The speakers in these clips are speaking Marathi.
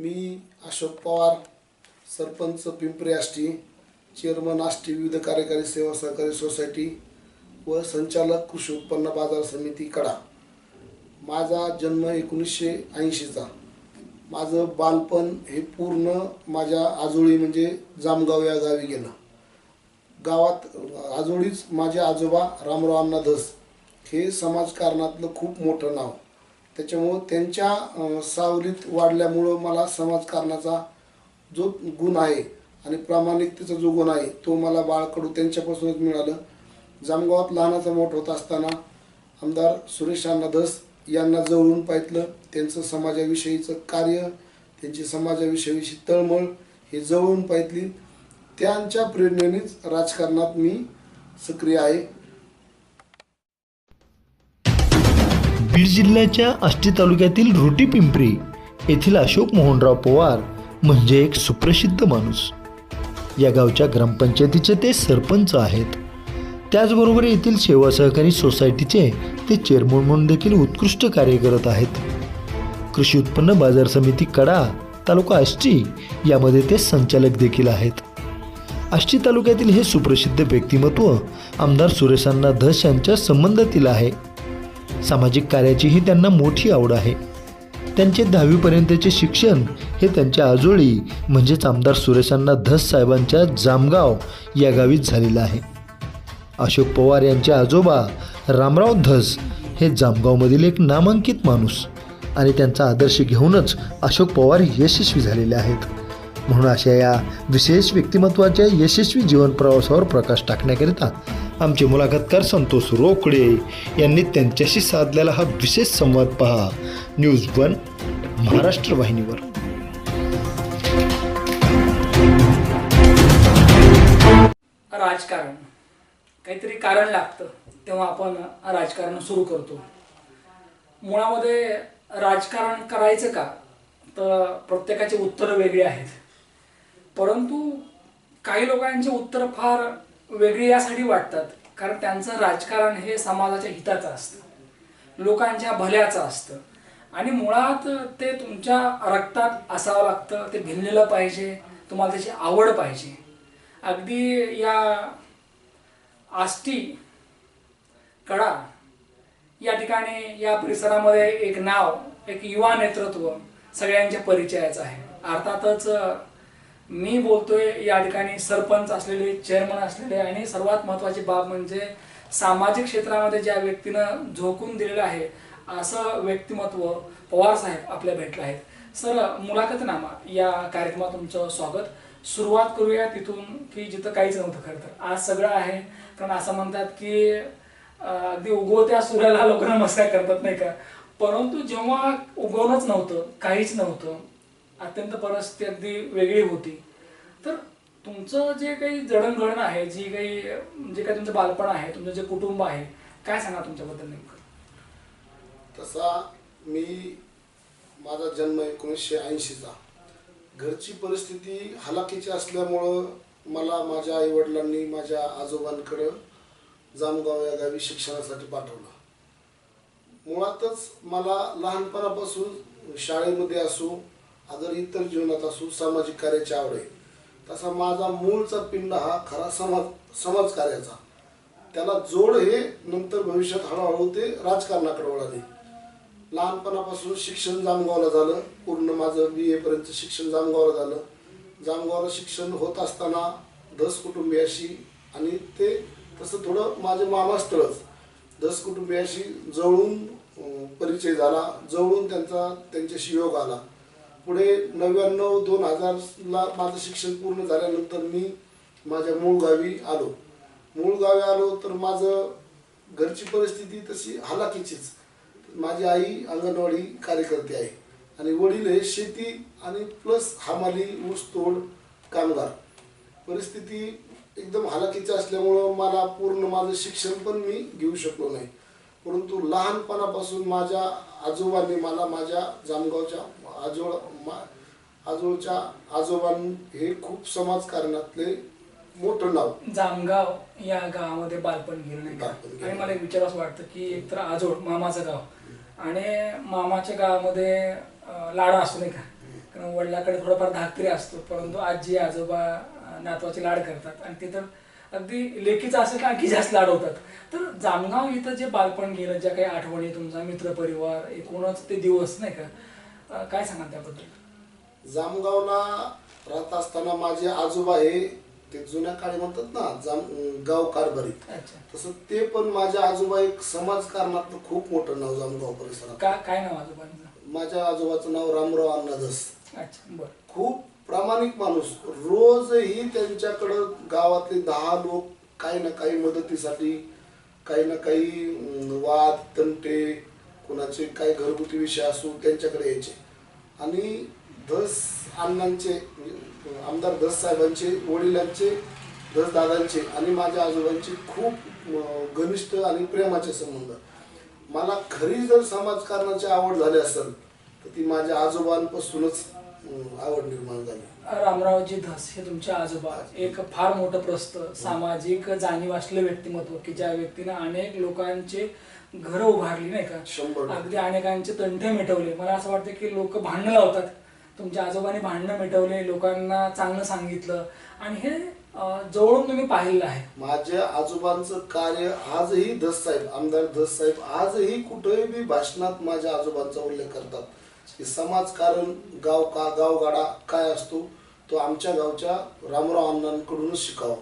मी अशोक पवार सरपंच पिंपरी आष्टी चेअरमन आष्टी विविध कार्यकारी सेवा सहकारी सोसायटी व संचालक कृषी उत्पन्न बाजार समिती कडा. माझा जन्म एकोणीसशे ऐंशीचा. माझं बालपण हे पूर्ण माझ्या आजोळी म्हणजे जामगाव या गावी गेलं. गावात आजोळीच माझे आजोबा रामराव अण्णा धस हे समाजकारणातलं खूप मोठं नाव. त्याच्यामुळं त्यांच्या सावलीत वाढल्यामुळं मला समाजकारणाचा जो गुण आहे आणि प्रामाणिकतेचा जो गुण आहे तो मला बाळकडू त्यांच्यापासूनच मिळालं. जामगावात लहानाचा मोठ होत असताना आमदार सुरेश अण्णा धस यांना जवळून पाहितलं. त्यांचं समाजाविषयीचं कार्य त्यांची समाजाविषयीची तळमळ हे जवळून पाहितली. त्यांच्या प्रेरणेनेच राजकारणात मी सक्रिय आहे. जिल्ह्याच्या आष्टी तालुक्यातील रोटी पिंपरी येथील अशोक मोहनराव पवार म्हणजे एक सुप्रसिद्ध माणूस. या गावच्या ग्रामपंचायतीचे ते सरपंच आहेत. त्याचबरोबर येथील सेवा सहकारी सोसायटीचे ते चेअरमन म्हणून देखील उत्कृष्ट कार्य करत आहेत. कृषी उत्पन्न बाजार समिती कडा तालुका आष्टी यामध्ये ते संचालक देखील आहेत. आष्टी तालुक्यातील हे सुप्रसिद्ध व्यक्तिमत्व आमदार सुरेशांना धस यांच्या संबंधातील आहे. सामाजिक कार्याचीही त्यांना मोठी आवड आहे. त्यांचे दहावीपर्यंतचे शिक्षण हे त्यांच्या आजोळी म्हणजेच आमदार सुरेशांना धस साहेबांच्या जामगाव या गावीच झालेलं आहे. अशोक पवार यांचे आजोबा रामराव धस हे जामगावमधील एक नामांकित माणूस आणि त्यांचा आदर्श घेऊनच अशोक पवार यशस्वी झालेले आहेत. म्हणून अशा या विशेष व्यक्तिमत्वाच्या यशस्वी जीवन प्रवासावर प्रकाश टाकण्याकरिता आमचे मुलाखतकार संतोष रोकडे यांनी त्यांच्याशी साधलेला हा विशेष संवाद पहा. न्यूज वन महाराष्ट्र वाहिनीवर. राजकारण. काहीतरी कारण लागतं तेव्हा आपण राजकारण सुरू करतो. मुळामध्ये राजकारण करायचं का? तर प्रत्येकाचे उत्तरं वेगळी आहेत. परंतु काही लोकांचे उत्तरं फार वेगळी यासाठी वाटतात कारण त्यांचं राजकारण हे समाजाच्या हिताचं असतं. लोकांच्या भल्याचं असतं. आणि मुळात ते तुमच्या रक्तात असावं लागतं ते भिनलेलं पाहिजे तुम्हाला त्याची आवड पाहिजे. अगदी या आष्टी कडा या ठिकाणी या परिसरामध्ये एक नाव एक युवा नेतृत्व सगळ्यांच्या परिचयाचं आहे. अर्थातच मी बोलतोय या ठिकाणी सरपंच असलेले चेअरमन असलेले आणि सर्वात महत्त्वाची बाब म्हणजे सामाजिक क्षेत्रामध्ये ज्या व्यक्तीनं झोकून दिलेलं आहे असं व्यक्तिमत्व पवार साहेब आपल्या भेटलं आहेत. सर मुलाखतनामा या कार्यक्रमात तुमचं स्वागत. सुरुवात करूया तिथून की जिथं काहीच नव्हतं खरं तर. आज सगळं आहे कारण असं म्हणतात की अगदी उगवत्या सूर्याला लोक नमस्कार करतात नाही का? परंतु जेव्हा उगवणच नव्हतं काहीच नव्हतं अत्यंत परिस्थिती अगदी वेगळी होती. तर तुमचं जे काही जडणघडण आहे जी काही जे काही तुमचं बालपण आहे तुमचं जे कुटुंब आहे काय सांगा तुमच्याबद्दल नेमकं? तसा मी माझा जन्म एकोणीसशे ऐंशीचा. घरची परिस्थिती हलाखीची असल्यामुळं मला माझ्या आईवडिलांनी माझ्या आजोबांकडं जामगाव या गावी शिक्षणासाठी पाठवलं. मुळातच मला लहानपणापासून शाळेमध्ये असो अगर इतर जीवनात असो सामाजिक कार्याची आवड आहे. तसा माझा मूळचा पिंड हा खरा समाज समाजकार्याचा. त्याला जोड हे नंतर भविष्यात हळूहळू ते राजकारणाकडे वळाले. लहानपणापासून शिक्षण जामगावला झालं. पूर्ण माझं बी एपर्यंत शिक्षण जामगावला झालं. जामगावला शिक्षण होत असताना धस कुटुंबियाशी आणि ते तसं थोडं माझे मामास्थळच. धस कुटुंबियाशी जवळून परिचय झाला. जवळून त्यांचा त्यांच्याशी योग आला. पुढे नव्याण्णव दोन हजारला माझं शिक्षण पूर्ण झाल्यानंतर मी माझ्या मूळ गावी आलो. मूळ गावी आलो तर माझं घरची परिस्थिती तशी हालाकीचीच. माझी आई अंगणवाडी कार्यकर्ते आहे आणि वडील हे शेती आणि प्लस हमाली ऊसतोड कामगार. परिस्थिती एकदम हालाकीची असल्यामुळं मला पूर्ण माझं शिक्षण पण मी घेऊ शकलो नाही. परंतु लहानपणापासून माझ्या आजोबांनी मला माझ्या जामगावच्या आजोळ आजोळच्या आजोबां हे खूप समाजकारणातले मोठं नाव. जामगाव या गावामध्ये बालपण गेलं का. आणि मला एक विचार असं वाटतं की एकतर आजोड मामाचं गाव. आणि मामाच्या गावामध्ये लाडा असतो नाही का? कारण वडिलाकडे थोडाफार धाकतरी असतो परंतु आजी आजोबा नातवाचे लाड करतात. आणि ते तर अगदी लेखीचं असेल का आणखी जास्त लाड होतात. तर जामगाव इथं जे बालपण गेलं ज्या काही आठवणी तुमचा मित्रपरिवार एकूणच ते दिवस नाही का? अं, काय सांगाल त्याबद्दल? जामगावला राहत असताना माझे आजोबा हे ते जुन्या काळी म्हणतात ना जाम गाव कारभारी. अच्छा. तसं ते पण माझे आजोबा एक समाजकारणात खूप मोठं नाव जामगाव परिसरात. का काय नाव आजोबांचं? माझ्या आजोबाचं नाव रामराव अण्णाधस अच्छा बरं. खूप प्रामाणिक माणूस. रोजही त्यांच्याकडं गावातले दहा लोक काही ना काही मदतीसाठी काही ना काही अं, वाद तंटे कुणाचे काही घरगुती विषय असू त्यांच्याकडे यायचे. आणि धस अण्णांचे आमदार धस साहेबांचे वडिलांचे धस दादांचे आणि माझ्या आजोबांचे खूप घनिष्ठ आणि प्रेमाचे संबंध. मला खरी जर समाजकारणाची आवड झाली असेल तर ती माझ्या आजोबांपासूनच आवड निर्माण झाली. रामरावजी धस हे तुमच्या आजोबा. एक फार मोठं प्रस्त सामाजिक जाणीव असलेलं व्यक्तिमत्व की ज्या व्यक्तीनं अनेक लोकांचे घर उभारली नाही का. अगदी अनेकांचे तंटे मिटवले. मला असं वाटतं की लोक भांडणं लावतात. तुमच्या आजोबांनी भांडणं मिटवले लोकांना चांगलं सांगितलं. आणि हे जवळून तुम्ही पाहिलेलं आहे. माझ्या आजोबांचं कार्य आजही धस साहेब आमदार धस साहेब आजही कुठेही बी भाषणात माझ्या आजोबांचा उल्लेख करतात. की समाजकारण गाव का गावगाडा काय असतो तो आमच्या गावच्या रामराव अण्णांकडूनच शिकावा.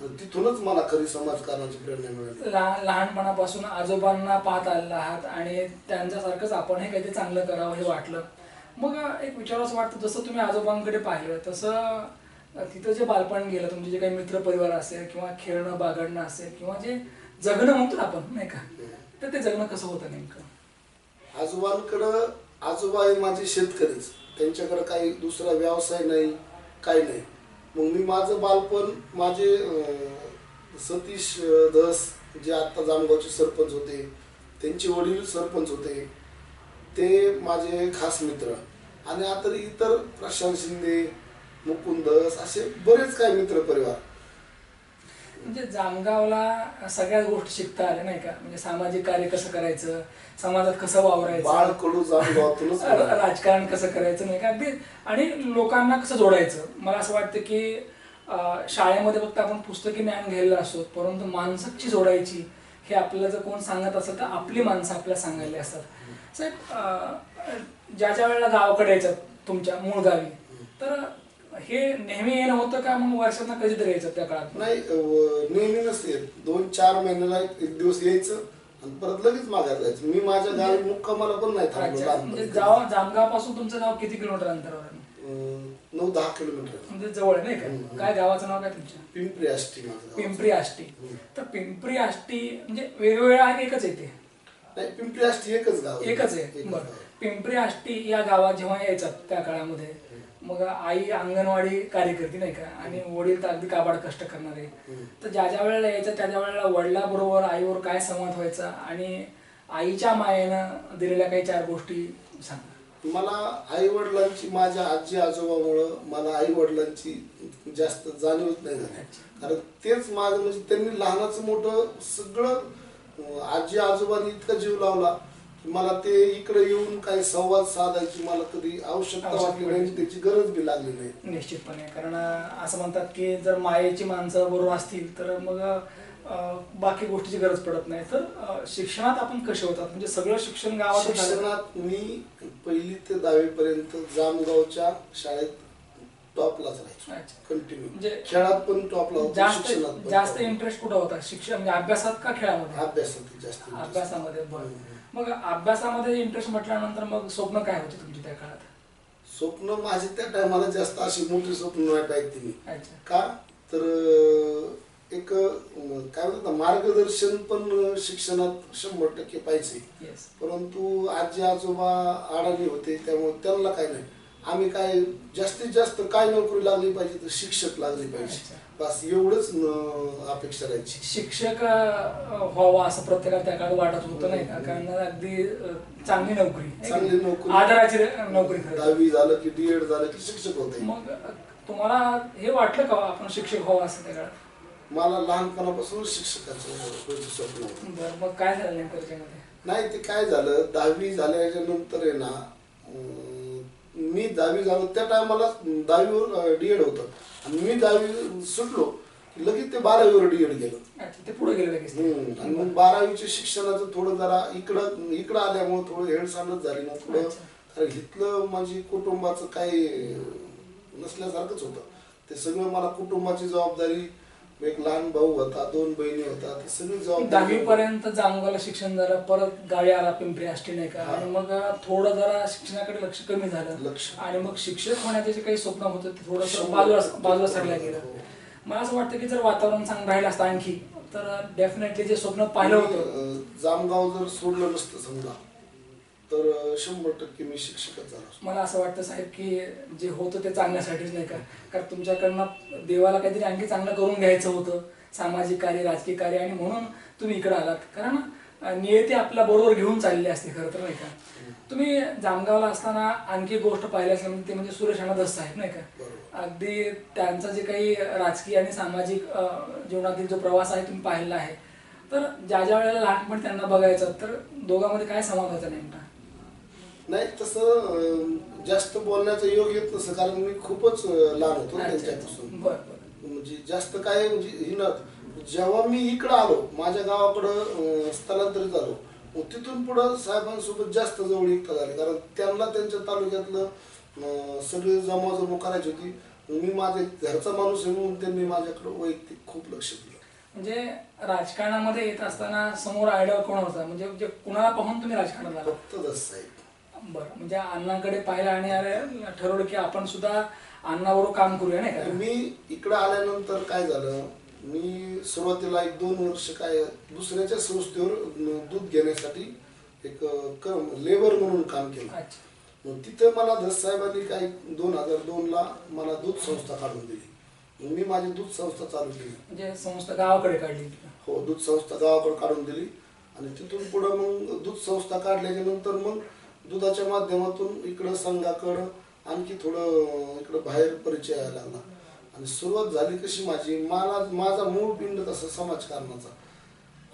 तिथूनच मला खरी समाजकारणाची प्रेरणा मिळाली. लहान लहानपणापासून आजोबांना पाहत आलेला आहात आणि त्यांच्यासारखंच आपण हे काहीतरी चांगलं करावं हे वाटलं. मग एक विचारावं वाटतं जसं तुम्ही आजोबांकडे पाहिलं तसं तिथं जे बालपण गेलं तुमचे जे काही मित्रपरिवार असेल किंवा खेळणं बागडणं असेल किंवा जे जगणं म्हणतो आपण नाही का? तर ते जगणं कसं होतं नेमकं? आजोबांकडं आजोबा हे माझे शेतकरीच. त्यांच्याकडे काही दुसरा व्यवसाय नाही काही नाही. मग मी माझं बालपण माझे सतीश धस जे आत्ता जामगावचे सरपंच होते त्यांचे वडील सरपंच होते ते माझे खास मित्र. आणि आता इतर प्रशांत शिंदे मुकुंद असे बरेच काही मित्र परिवार म्हणजे जामगावला सगळ्याच गोष्टी शिकता आल्या नाही का? म्हणजे सामाजिक कार्य कसं करायचं समाजात कसं वावरायचं? कडू जामगावातूनच. राजकारण कसं करायचं नाही का? अगदी आणि लोकांना कसं जोडायचं? मला असं वाटतं की अं, शाळेमध्ये फक्त आपण पुस्तकी ज्ञान घ्यायला असतो परंतु माणसं कशी जोडायची हे आपल्याला जर कोण सांगत असेल तर आपली माणसं आपल्याला सांगायला असतात. साहेब अं, ज्या ज्या वेळेला गावाकडे यायचं तुमच्या मूळ गावी तर हे नेहमी येणं होतं का मग वर्षातनं कधीतरी यायचं त्या काळात नाही अं, नेहमी नसते. दोन चार महिन्याला एक एक दिवस यायचं आणि परत लगेच मागायला जायचं मी माझ्या गावी मुक्कामाला पण नाही थांबलो अच्छा म्हणजे लहानपणी. जाव जामगावपासून तुमचं गाव किती किलोमीटर अंतरावर आहे अं, नऊ दहा किलोमीटर म्हणजे जवळ आहे नाही का. काय गावाचं नाव काय तुमच्या पिंपरी आष्टी माझं गाव. पिंपरी आष्टी. तर पिंपरी आष्टी म्हणजे वेगवेगळ्या आहे एकच येते नाही पिंपरी आष्टी एकच गाव एकच आहे बरं गाव. पिंपरी आष्टी या गावात जेव्हा यायचं त्या काळामध्ये मग आई अंगणवाडी कार्यकर्ती नाही का? आणि वडील तर अगदी काबाड कष्ट करणारे. तर ज्या ज्या वेळेला यायचं त्या ज्या वेळेला वडिलाबरोबर आईवर काय संवाद व्हायचा आणि आईच्या मायेनं दिलेल्या काही चार गोष्टी सांगा. मला आई वडिलांची माझ्या आजी आजोबामुळं मला आई वडिलांची जास्त जाणीवच नाही झाली. कारण तेच माझं म्हणजे त्यांनी लहानाचं मोठं सगळं आजी आजोबांनी इतका जीव लावला. मला ते इकडे येऊन काही संवाद साधायची मला कधी आवश्यकता वाटली नाही त्याची गरज बी लागली नाही. निश्चितपणे कारण असं म्हणतात की जर मायेची माणसं बरोबर असतील तर मग बाकी गोष्टीची गरज पडत नाही. तर शिक्षणात आपण कसे होतात? म्हणजे सगळं शिक्षण गावात शिक्षणात मी पहिली ते दहावी पर्यंत जामगावच्या शाळेत टॉपलाच राहायचो. अच्छा. कंटिन्यू म्हणजे खेळात पण टॉपला होतो जास्त जास्त. इंटरेस्ट कुठं होता? शिक्षण म्हणजे अभ्यासात का खेळामध्ये? अभ्यासात जास्त. अभ्यासामध्ये. मग अभ्यासामध्ये इंटरेस्ट म्हटल्यानंतर मग स्वप्न काय होते तुमची त्या काळात? स्वप्न माझे त्या टायमाला जास्त अशी मोठी स्वप्न पाहिजे मी का? तर एक काय म्हणतात मार्गदर्शन पण शिक्षणात शंभर टक्के पाहिजे. परंतु आजी आजोबा अडाणी होते त्यामुळे त्यांना काय नाही. आम्ही काय जास्तीत जास्त काय नोकरी लागली पाहिजे तर शिक्षक लागली पाहिजे. बस एवढंच अपेक्षा राहायची शिक्षक व्हावा असं प्रत्येकाला त्या काळात वाटत होतं नाही का कारण अगदी चांगली नोकरी चांगली? नोकरी. आदराची नोकरी. दहावी झालं की डी एड झालं की शिक्षक होते मग तुम्हाला हे वाटलं का आपण शिक्षक व्हावं असं त्या काळात मला लहानपणापासून शिक्षकाचं स्वप्न होतं मग काय झालं नाही ते काय झालं दहावी झाल्याच्यानंतर आहे ना मी दहावी झालो त्या टायमाला दहावीवर डी एड होतं आणि मी दहावी सुटलो की लगेच ते बारावीवर डी एड गेलं अच्छा ते पुढे गेले लगेच हम्म. आणि मग बारावीच्या शिक्षणाचं थोडं जरा इकडं इकडं आल्यामुळे थोडं हेळसांडच झाली ना थोडं अच्छा. कारण इथलं माझी कुटुंबाचं काही नसल्यासारखंच होतं ते सगळं मला कुटुंबाची जबाबदारी एक लहान भाऊ होता दोन बहिणी होता ते सगळी दहावी जबाबदारी पर्यंत जामगावला शिक्षण झालं परत गावी आला पिंपरी आष्टी नाही का हा. आणि मग थोडं जरा शिक्षणाकडे लक्ष कमी झालं लक्ष. आणि मग शिक्षक होण्याचे जे काही स्वप्न होतं ते थोडंसं बाजूला. बाजूला सरल्या हो. गेलं मला असं वाटतं की जर वातावरण चांगलं राहिलं असतं आणखी तर डेफिनेटली जे स्वप्न पाहिलं होतं अं, जामगाव जर सोडलं नसतं समजा तर शंभर टक्के मी शिक्षकच झालो. मला असं वाटतं साहेब की जे होतं ते चांगल्यासाठीच नाही का? कारण तुमच्याकडनं देवाला काहीतरी आणखी चांगलं करून घ्यायचं होतं. सामाजिक कार्य राजकीय कार्य आणि म्हणून तुम्ही इकडे आलात. कारण नियती आपल्या बरोबर घेऊन चालली असते खरं तर नाही का? तुम्ही जामगावला असताना आणखी गोष्ट पाहिली असेल म्हणजे ते म्हणजे सुरेश अण्णा साहेब नाही का. अगदी त्यांचा जे काही राजकीय आणि सामाजिक जीवनातील जो प्रवास आहे तुम्ही पाहिला आहे. तर ज्या ज्या वेळेला लहानपणी त्यांना बघायचं तर दोघांमध्ये काय संवाद व्हायचा नेमका? नाही तसं जास्त बोलण्याचा योग येत नसतं कारण मी खूपच लहान होतो त्यांच्यापासून. म्हणजे जास्त काय म्हणजे ही न जेव्हा मी इकडं आलो माझ्या गावाकडं स्थलांतरित झालो तिथून पुढं साहेबांसोबत जास्त जवळीकता झाली कारण त्यांना त्यांच्या तालुक्यातलं सगळी जमाजमो करायची होती. मी माझे घरचा माणूस आहे म्हणून त्यांनी माझ्याकडं वैयक्तिक खूप लक्ष दिलं. म्हणजे राजकारणामध्ये येत असताना समोर आयडिया कोण होता? म्हणजे म्हणजे कुणाला पाहून तुम्ही राजकारणात आला? फक्त दस साहेब. बरं म्हणजे अण्णांकडे पाहिलं आणि अरे ठरवलं की आपण सुद्धा अण्णाबरोबर काम करूया नाही का? मी इकडं आल्यानंतर काय झालं मी सुरुवातीला एक दोन वर्ष काय दुसऱ्याच्या संस्थेवर दूध घेण्यासाठी एक अं, क- लेबर म्हणून काम केलं. अच्छा. मग तिथं मला दस साहेबांनी काही दोन हजार दोनला मला दूध संस्था काढून दिली. मग मी माझी दूध संस्था चालू केली. म्हणजे संस्था गावाकडे काढली हो दूध संस्था गावाकडे काढून दिली. आणि तिथून पुढं मग दूध संस्था काढल्याच्या नंतर मग दुधाच्या माध्यमातून इकडं संघाकडं आणखी थोडं इकडं बाहेर परिचय यायला लागला. आणि सुरुवात झाली कशी माझी मला माझा मूळ पिंड तसा समाजकारणाचा.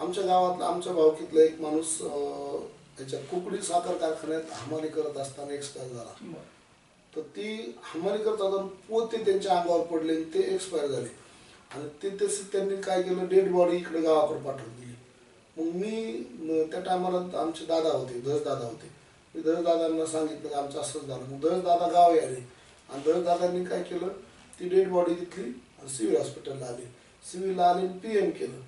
आमच्या गावातला आमच्या भावकीतला एक माणूस अं, याच्या कुकडी साखर कारखान्यात हमाली करत असताना एक्सपायर झाला. तर ती हमाली करत असताना पोते त्यांच्या अंगावर पडले आणि ते एक्सपायर झाले. आणि ते तसे त्यांनी काय केलं डेड बॉडी इकडे गावाकडे पाठवून दिली. मग मी त्या टायमाला आमचे दादा होते धस दादा होते. मी धस दादांना सांगितलं की आमचं असंच झालं. मग धस गाव आले. आणि धस दादांनी काय केलं? ती डेड बॉडी तिथली आणि सिव्हिल हॉस्पिटलला आली. सिव्हिलला आले पी एम केलं.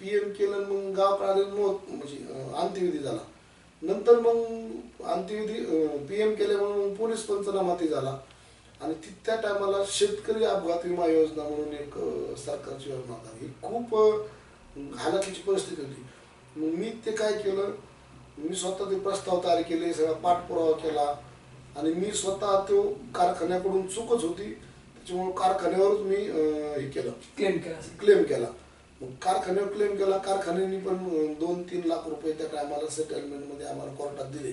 पी एम केलं मग गाव आले मोत म्हणजे अंत्यविधी झाला. नंतर मग अंत्यविधी पी एम केल्यामुळे मग पोलीस पंचनामा ते झाला. आणि ती त्या टायमाला शेतकरी अपघात विमा योजना म्हणून एक सरकारची योजना झाली ही खूप हालाकीची परिस्थिती होती. मग मी ते काय केलं? मी स्वतः ते प्रस्ताव तयार केले सगळा पाठपुरावा केला. आणि मी स्वतः तो कारखान्याकडून चूकच होती. त्याच्यामुळे कारखान्यावरच मी हे केलं. क्लेम केला क्लेम केला. मग कारखान्यावर क्लेम केला. कारखान्याने पण दोन तीन लाख रुपये त्या टायमाला सेटलमेंटमध्ये आम्हाला कोर्टात दिले.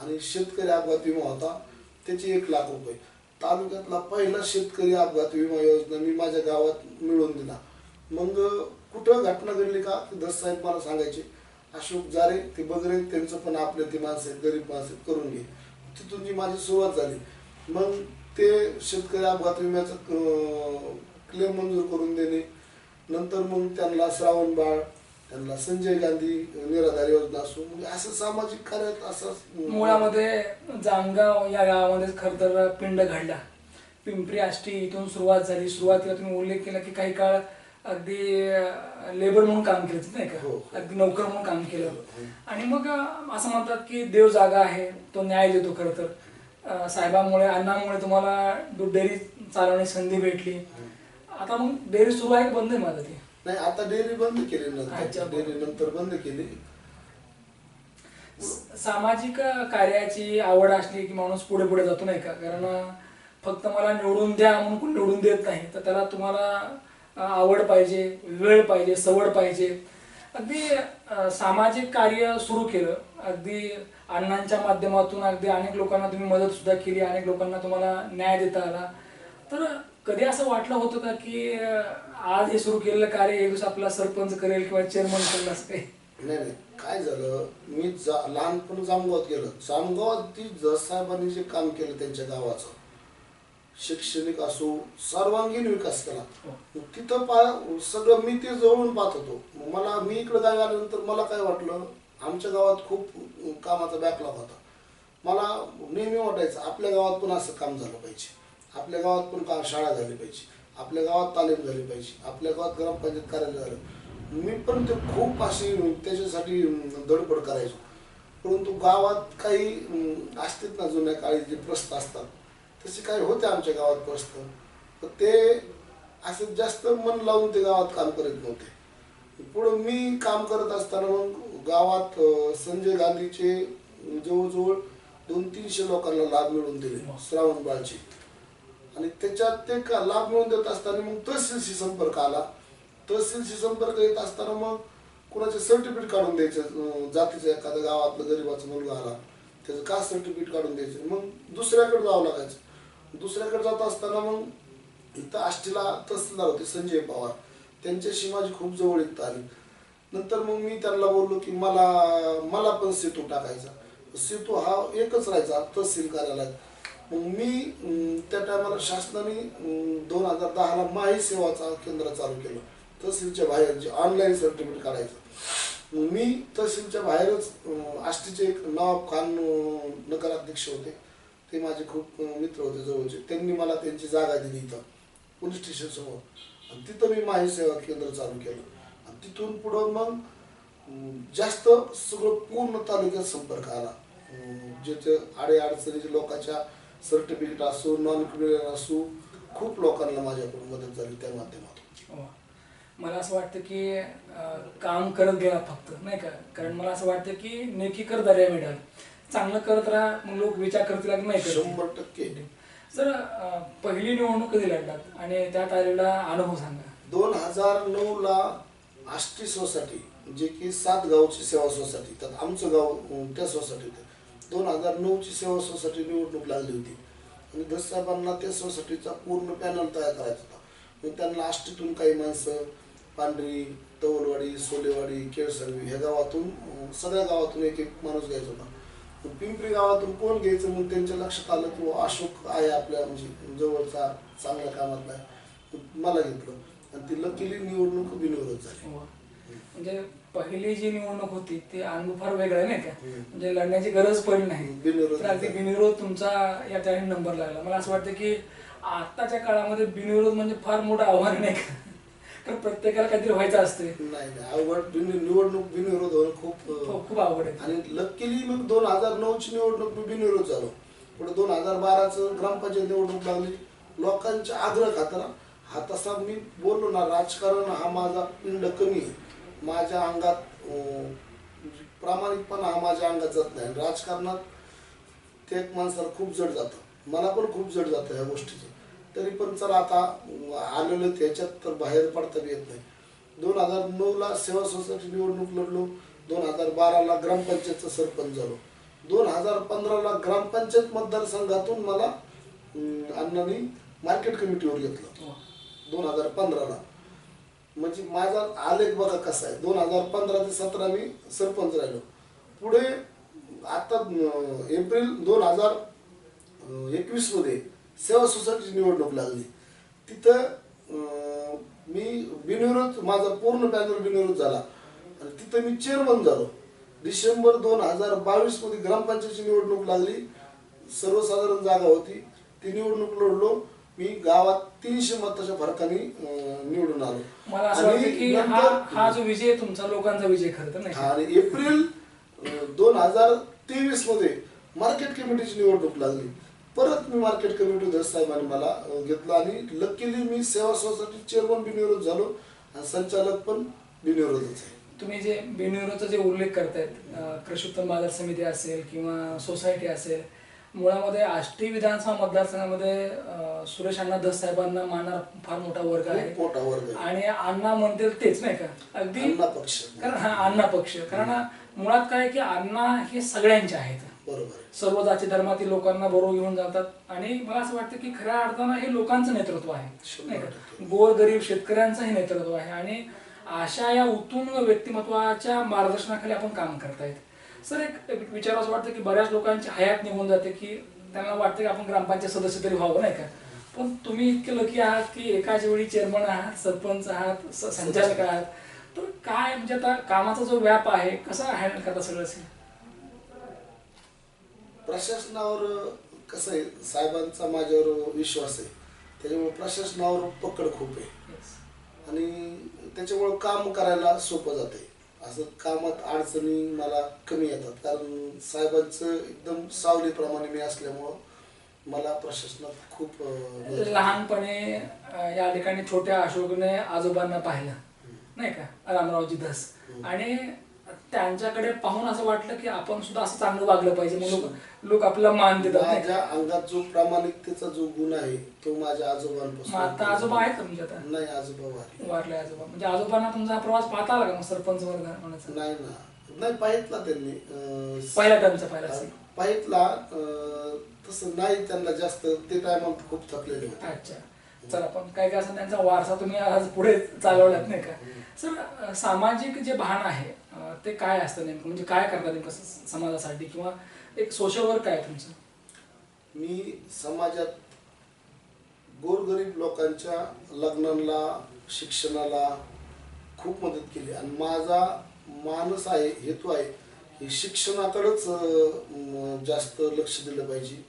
आणि शेतकरी अपघात विमा होता. त्याचे एक लाख रुपये. तालुक्यातला पहिला शेतकरी अपघात विमा योजना मी माझ्या गावात मिळवून दिला. मग कुठं घटना घडली का? ते दस साहेब मला सांगायचे. अशोक जारे ते बगरे त्यांचं पण आपले ते माणसं आहेत गरीब माणसं आहेत, करून घे. तिथून जी माझी सुरुवात झाली. मग ते शेतकरी अपघात विम्याचं क्लेम मंजूर करून देणे. नंतर मग त्यांना श्रावण बाळ त्यांना संजय गांधी निराधार योजना असो म्हणजे असं सामाजिक कार्यात असं मुळामध्ये जामगाव या गावामध्ये खर तर पिंड घडला. पिंपरी आष्टी इथून सुरुवात झाली. सुरुवातीला तुम्ही उल्लेख केला की काही काळ अगदी लेबर म्हणून काम केलं नाही हो, हो. का अगदी नोकर म्हणून काम केलं आणि मग असं म्हणतात की देव जागा आहे तो न्याय देतो खरं तर. साहेबांमुळे अण्णामुळे तुम्हाला दूध डेअरी चालवण्याची संधी भेटली. आता मग डेअरी सुरू आहे की बंद आहे माझं ते? नाही आता डेअरी बंद केली डेअरी नंतर बंद केली. सामाजिक कार्याची आवड असली की माणूस पुढे पुढे जातो नाही का? कारण फक्त मला निवडून द्या म्हणून कोणी निवडून देत नाही. तर त्याला तुम्हाला आवड पाहिजे वेळ पाहिजे सवड पाहिजे. अगदी सामाजिक कार्य सुरू केलं. अगदी अण्णांच्या माध्यमातून अगदी अनेक लोकांना तुम्ही मदत सुद्धा केली अनेक लोकांना तुम्हाला न्याय देता आला. तर कधी असं वाटलं होतं का की आज हे सुरू केलेलं कार्य एक दिवस आपला सरपंच करेल किंवा चेअरमन करेल असं काही? नाही नाही. काय झालं? मी जा लहानपणी जामगावात गेलो. जामगावात ती जसाहेबांनी जे काम केलं त्यांच्या गावाचं शैक्षणिक असो सर्वांगीण विकास केला हो. तिथं पा सगळं मी ते जवळून पाहत होतो. मग मला मी इकडे गावी आल्यानंतर मला काय वाटलं आमच्या गावात खूप कामाचा बॅकलॉग होता. मला नेहमी वाटायचं आपल्या गावात पण असं काम झालं पाहिजे. आपल्या गावात पण का शाळा झाली पाहिजे? आपल्या गावात तालीम झाली पाहिजे? आपल्या गावात ग्रामपंचायत कार्यालय झालं. मी पण ते खूप अशी त्याच्यासाठी धडपड करायचो. परंतु गावात काही असतात ना जुन्या काळी जे प्रस्थ असतात तसे काही होते आमच्या गावात प्रश्न पण ते असं जास्त मन लावून ते गावात काम करत नव्हते. पुढं मी काम करत असताना मग गावात संजय गांधीचे जवळजवळ दोन तीनशे लोकांना लाभ मिळवून दिले श्रावण बाळचे. आणि त्याच्यात ते का लाभ मिळवून देत असताना मग तहसीलशी संपर्क आला. तहसीलशी संपर्क येत असताना मग कुणाचे सर्टिफिकेट काढून द्यायचं जातीचं एखाद्या गावातलं गरीबाचा मुलगा आला त्याचं का सर्टिफिकेट काढून द्यायचं? मग दुसऱ्याकडे जावं लागायचं. दुसऱ्याकडे जात असताना मग इथं आष्टीला तहसीलदार होते संजय पवार. त्यांच्याशी माझी खूप जवळीकता आली नंतर मग मी त्यांना बोललो की मला मला पण सेतू टाकायचा. सेतू हा एकच राहायचा तहसील कार्यालयात. मग मी त्या टायमाला शासनाने दोन हजार दहाला माही सेवाचा केंद्र चालू केलं. तहसीलच्या बाहेर जे ऑनलाईन सर्टिफिकेट काढायचं. मी तहसीलच्या बाहेरच आष्टीचे एक नवाब खान नगराध्यक्ष होते. ते माझे खूप मित्र होते जवळचे. त्यांनी मला त्यांची जागा दिली इथं पोलीस स्टेशन समोर. आणि तिथं मी माझी सेवा केंद्र चालू केलं. आणि तिथून पुढं मग जास्त सगळं पूर्ण तालुक्यात संपर्क आला. ज्याचे आडे अडचणीचे लोकांच्या सर्टिफिकेट असो नॉन क्रिमिनल असो खूप लोकांना माझ्याकडून मदत झाली त्या माध्यमातून. हो. मला असं वाटतं की काम करत गेला फक्त नाही का? कारण मला असं वाटतं की नेकी कर दर्या मिळाल चांगलं करत राहा मग लोक विचार करतील की नाही. शंभर टक्के. सर पहिली निवडणूक कधी लढलात? आणि त्यात आलेला अनुभव सांगा. दोन हजार नऊ ला आष्टी सोसायटी जे की सात गावची सेवा सोसायटी त्यात आमचं गाव त्या सोसायटीत दोन हजार नऊची सेवा सोसायटी निवडणूक लागली होती. आणि दससाहेबांना त्या सोसायटीचा पूर्ण पॅनल तयार करायचा होता. मग त्यांना आष्टीतून काही माणसं पांढरी तवलवाडी सोलेवाडी केळसरवी ह्या गावातून सगळ्या गावातून एक एक माणूस घ्यायचा होता. पिंपरी गावातून कोण घ्यायचं मग त्यांच्या लक्षात आलं की बुवा अशोक आहे आपल्या म्हणजे जवळचा चांगल्या कामातला आहे. मला घेतलं. आणि ती लकीली निवडणूक बिनविरोध झाली. हो. म्हणजे पहिली जी निवडणूक होती ते अनुभव फार वेगळा आहे नाही का. म्हणजे लढण्याची गरज पडली नाही. अगदी बिनविरोध तुमचा या ठिकाणी नंबर लागला. मला असं वाटतं की आताच्या काळामध्ये बिनविरोध म्हणजे फार मोठं आव्हान नाही का? कारण प्रत्येकाला काहीतरी व्हायचं असते नाही नाही आवड बिन निवडणूक बिनविरोध होणं खूप अं, खूप खूप आवड आहे. आणि लकीली मग दोन हजार नऊची निवडणूक मी बिनविरोध झालो. पुढे दोन हजार बाराचं ग्रामपंचायत निवडणूक लागली. लोकांच्या आग्रह खाताना हा तसा मी बोललो ना राजकारण हा माझा पिंड कमी आहे. माझ्या अंगात अं, प्रामाणिकपणा हा माझ्या अंगात जात नाही. आणि राजकारणात ते एक माणसाला खूप जड जातं. मला पण खूप जड जातं ह्या गोष्टीचं. तरी पण चला आता आलेलं त्याच्यात तर बाहेर पडता येत नाही. दोन हजार नऊला सेवा सोसायटी निवडणूक लढलो दोन हजार बाराला ग्रामपंचायतचा सरपंच झालो. दोन हजार पंधराला ग्रामपंचायत मतदारसंघातून मला अण्णांनी मार्केट कमिटीवर घेतलं. हो. दोन हजार पंधराला. म्हणजे माझा आलेख बघा कसा आहे. दोन हजार पंधरा ते सतरा मी सरपंच राहिलो. पुढे आता एप्रिल दोन हजार एकवीसमध्ये सेवा सोसायटीची निवडणूक लागली. तिथं मी बिनविरोध माझा पूर्ण पॅनल बिनविरोध झाला. आणि तिथं मी चेअरमन झालो. डिसेंबर दोन हजार बावीसमध्ये ग्रामपंचायतची निवडणूक लागली. सर्वसाधारण जागा होती. ती निवडणूक लढलो. मी गावात तीनशे मताच्या फरकाने निवडून आलो. मला असं आणि वाटतं की हा नंतर- हा जो विजय आहे तुमचा लोकांचा विजय खरं तर नाही का? आणि एप्रिल दोन हजार तेवीसमध्ये मार्केट कमिटीची निवडणूक लागली. परत मी मार्केट कमिटी साहेबांनी मला घेतलं आणि लकीली मी सेवा सोसायटी चेअरमन बिनविरोध झालो आणि संचालक पण बिनविरोधच आहे. तुम्ही जे बिनविरोधचा जे उल्लेख करतायत कृषी उत्पन्न बाजार समिती असेल किंवा सोसायटी असेल मुळामध्ये आष्टी विधानसभा मतदारसंघामध्ये सुरेश अण्णा धस साहेबांना मानणारा फार मोठा वर्ग आहे. आणि अण्णा म्हणतील तेच नाही का? अगदी पक्ष. कारण हा अण्णा पक्ष. कारण मुळात काय की अण्णा हे सगळ्यांचे आहेत. बरोबर. सर्व जाती धर्मातील लोकांना बरोबर घेऊन जातात. आणि मला असं वाटतं की खऱ्या अर्थानं हे लोकांचं नेतृत्व आहे. नाही का. गोर गरीब शेतकऱ्यांचं हे नेतृत्व आहे. आणि अशा या उत्तुंग व्यक्तिमत्वाच्या मार्गदर्शनाखाली आपण काम करतायत. सर एक विचार असं वाटतं की बऱ्याच लोकांची हयात निघून जाते की त्यांना वाटतं की आपण ग्रामपंचायत सदस्य तरी व्हावं नाही का? पण तुम्ही इतके लकी आहात की एकाच वेळी चेअरमन आहात सरपंच आहात संचालक आहात. तर काय म्हणजे आता कामाचा जो व्याप आहे कसा हँडल करता सगळं असेल प्रशासनावर कसं आहे साहेबांचा माझ्यावर विश्वास आहे. त्याच्यामुळे प्रशासनावर पकड खूप आहे. आणि त्याच्यामुळं काम करायला सोपं जाते असं कामात अडचणी मला कमी येतात. कारण साहेबांचं एकदम सावलीप्रमाणे मी असल्यामुळं मला प्रशासनात खूप. लहानपणी या ठिकाणी छोट्या अशोकने आजोबांना पाहिलं. नाही का? रामरावजी धस. आणि त्यांच्याकडे पाहून असं वाटलं की आपण सुद्धा असं चांगलं वागलं पाहिजे मग लोक आपल्याला मान देतात. नाही का? माझ्या अंगात जो प्रामाणिकतेचा जो गुण आहे तो माझ्या मग आता आजोबा आहेत का तुमच्या आता? नाही आजोबा वारले. वारले आजोबा. म्हणजे आजोबांना तुमचा हा प्रवास पाहता आला का मग सरपंच वर्ग म्हणायचं? नाही ना. नाही पाहितला त्यांनी. अं, पहिल्या टर्मचा पहिला असेल पाहितला. अं, तसं नाही त्यांना जास्त. ते टायमाला खूप थकलेले होते. अच्छा. चला पण काय काय असं त्यांचा वारसा तुम्ही आज पुढे चालवलात नाही का? सर सामाजिक जे भान आहे ते काय असतं नेमकं? म्हणजे काय करतात नेमकं समाजासाठी? किंवा एक सोशल वर्क काय आहे तुमचं? मी समाजात गोरगरीब लोकांच्या लग्नाला शिक्षणाला खूप मदत केली. आणि माझा मानस आहे हेतू आहे की शिक्षणाकडेच जास्त लक्ष दिलं पाहिजे.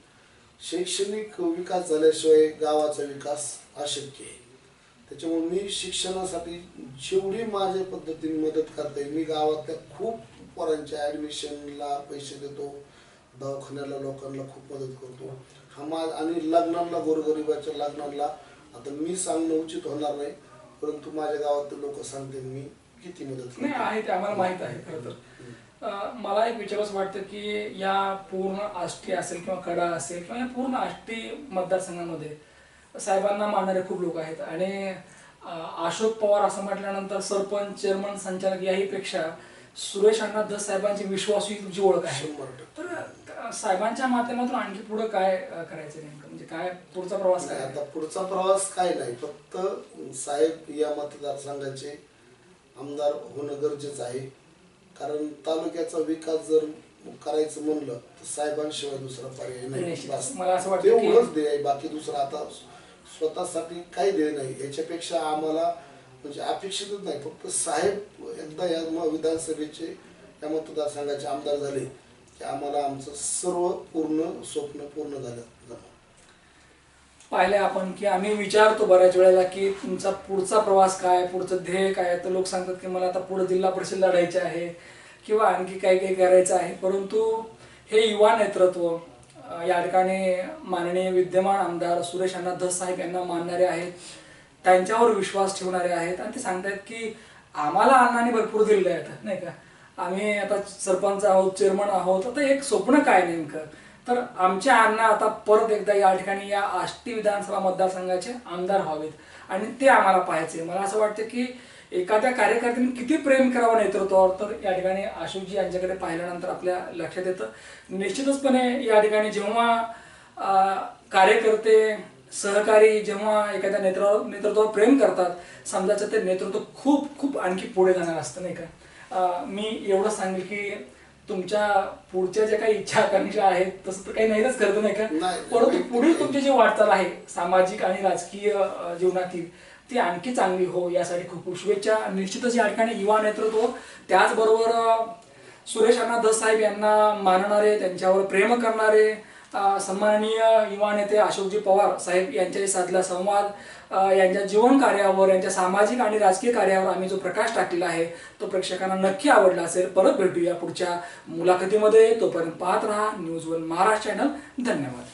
शैक्षणिक विकास झाल्याशिवाय गावाचा विकास अशक्य आहे. त्याच्यामुळे मी शिक्षणासाठी जेवढी माझ्या पद्धतीने मदत करता येईल मी गावातल्या खूप पोरांच्या ॲडमिशनला पैसे देतो दवाखान्याला लोकांना खूप मदत करतो. हा मा आणि लग्नांना गोरगरिबाच्या लग्नांना आता मी सांगणं उचित होणार नाही परंतु माझ्या गावातले लोक सांगते मी किती मदत नाही करतो आहे ते आम्हाला माहीत आहे खरं तर. मला एक विचारच वाटतं की या पूर्ण आष्टी असेल किंवा कडा असेल किंवा या पूर्ण आष्टी मतदारसंघामध्ये साहेबांना मानणारे खूप लोक आहेत. आणि अशोक पवार असं म्हटल्यानंतर सरपंच चेअरमन संचालक याहीपेक्षा सुरेश अण्णा दस साहेबांची विश्वासू ही तुमची ओळख आहे. तर साहेबांच्या माध्यमातून आणखी पुढे काय करायचं नेमकं? म्हणजे काय पुढचा प्रवास काय? आता पुढचा प्रवास काय नाही. फक्त साहेब या मतदारसंघाचे आमदार होणं गरजेचं आहे. कारण तालुक्याचा विकास जर करायचं म्हणलं तर साहेबांशिवाय दुसरा पर्याय नाही. मला असं वाटतं बाकी दुसरं आता स्वतःसाठी काही देय नाही. याच्यापेक्षा आम्हाला म्हणजे अपेक्षितच नाही. फक्त साहेब एकदा या विधानसभेचे या मतदारसंघाचे आमदार झाले की आम्हाला आमचं सर्व पूर्ण स्वप्न पूर्ण झालं. पाहिले आपण की आम्ही विचारतो बऱ्याच वेळेला की तुमचा पुढचा प्रवास काय पुढचं ध्येय काय? तर लोक सांगतात की मला आता पुढे जिल्हा परिषद लढायचे आहे किंवा आणखी काही काही करायचं आहे. परंतु हे युवा नेतृत्व या ठिकाणी माननीय विद्यमान आमदार सुरेश अण्णा धस साहेब यांना मानणारे आहेत. त्यांच्यावर विश्वास ठेवणारे आहेत आणि ते सांगतायत की आम्हाला अण्णांनी भरपूर दिलेले आहेत नाही का? आम्ही आता सरपंच आहोत चेअरमन आहोत आता एक स्वप्न काय नेमकं? तर आमच्या अण्णा आता परत एकदा या ठिकाणी या आष्टी विधानसभा मतदारसंघाचे आमदार व्हावेत आणि ते आम्हाला पाहायचे. मला असं वाटतं की एखाद्या कार्यकर्त्याने किती प्रेम करावं नेतृत्वावर? तर या ठिकाणी अशोकजी यांच्याकडे पाहिल्यानंतर आपल्या लक्षात येतं. निश्चितचपणे या ठिकाणी जेव्हा कार्यकर्ते सहकारी जेव्हा एखाद्या नेतृत्व नेतृत्वावर प्रेम करतात समजायचं ते नेतृत्व खूप खूप आणखी पुढे जाणार असतं नाही का? मी एवढं सांगेल की तुमच्या पुढच्या ज्या काही इच्छा आकांक्षा आहेत तसं तर काही नाहीच करत नाही का. परंतु पुढील तुमची जी वाटचाल आहे सामाजिक आणि राजकीय जीवनातील ती आणखी चांगली हो यासाठी खूप खूप शुभेच्छा. निश्चितच या ठिकाणी युवा नेतृत्व. त्याचबरोबर सुरेश अण्णा दस साहेब यांना मानणारे त्यांच्यावर प्रेम करणारे सन्माननीय युवा नेते अशोकजी पवार साहेब यांच्याशी साधला संवाद. यांच्या जीवन कार्यावर यांच्या सामाजिक आणि राजकीय कार्यावर आम्ही जो प्रकाश टाकलेला आहे तो प्रेक्षकांना नक्की आवडला असेल. परत भेटूया पुढच्या मुलाखतीमध्ये. तोपर्यंत पाहत राहा न्यूज वन महाराष्ट्र चॅनल. धन्यवाद.